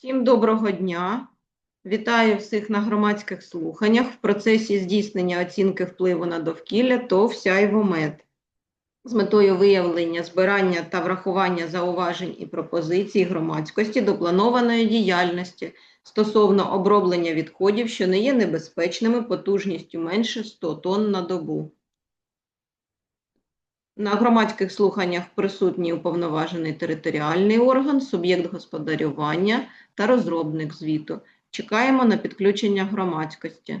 Всім доброго дня. Вітаю всіх на громадських слуханнях в процесі здійснення оцінки впливу на довкілля ТОВ «Сяйвомет» з метою виявлення, збирання та врахування зауважень і пропозицій громадськості до планованої діяльності стосовно оброблення відходів, що не є небезпечними потужністю менше 100 тонн на добу. На громадських слуханнях присутній уповноважений територіальний орган, суб'єкт господарювання та розробник звіту. Чекаємо на підключення громадськості.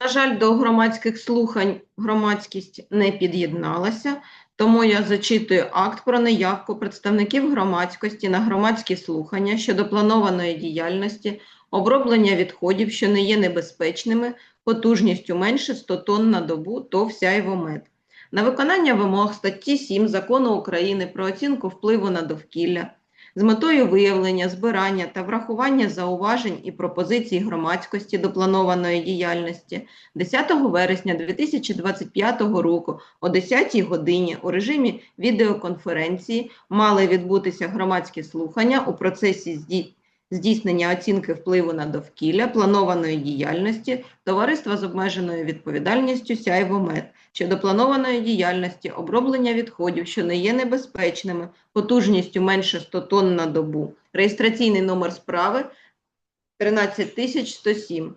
На жаль, до громадських слухань громадськість не під'єдналася, тому я зачитую акт про неявку представників громадськості на громадські слухання щодо планованої діяльності, оброблення відходів, що не є небезпечними, потужністю менше 100 тонн на добу ТОВ «Сяйвомет». На виконання вимог статті 7 Закону України про оцінку впливу на довкілля з метою виявлення, збирання та врахування зауважень і пропозицій громадськості до планованої діяльності 10 вересня 2025 року о 10 годині у режимі відеоконференції мали відбутися громадські слухання у процесі зді- здійснення оцінки впливу на довкілля планованої діяльності Товариства з обмеженою відповідальністю «Сяйвомет» щодо планованої діяльності оброблення відходів, що не є небезпечними, потужністю менше 100 тонн на добу. Реєстраційний номер справи 13107.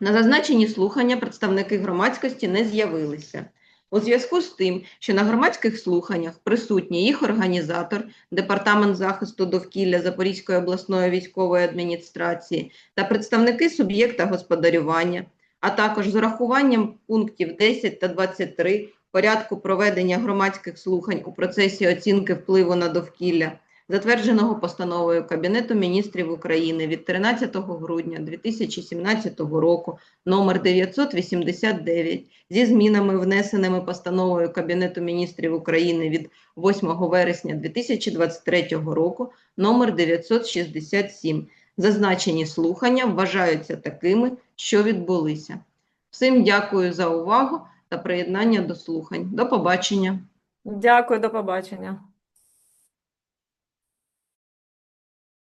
На зазначені слухання представники громадськості не з'явилися. У зв'язку з тим, що на громадських слуханнях присутній їх організатор, Департамент захисту довкілля Запорізької обласної військової адміністрації та представники суб'єкта господарювання, а також з урахуванням пунктів 10 та 23 порядку проведення громадських слухань у процесі оцінки впливу на довкілля, затвердженого постановою Кабінету міністрів України від 13 грудня 2017 року номер 989 зі змінами, внесеними постановою Кабінету міністрів України від 8 вересня 2023 року номер 967. Зазначені слухання вважаються такими, що відбулися. Всім дякую за увагу та приєднання до слухань. До побачення. Дякую, до побачення.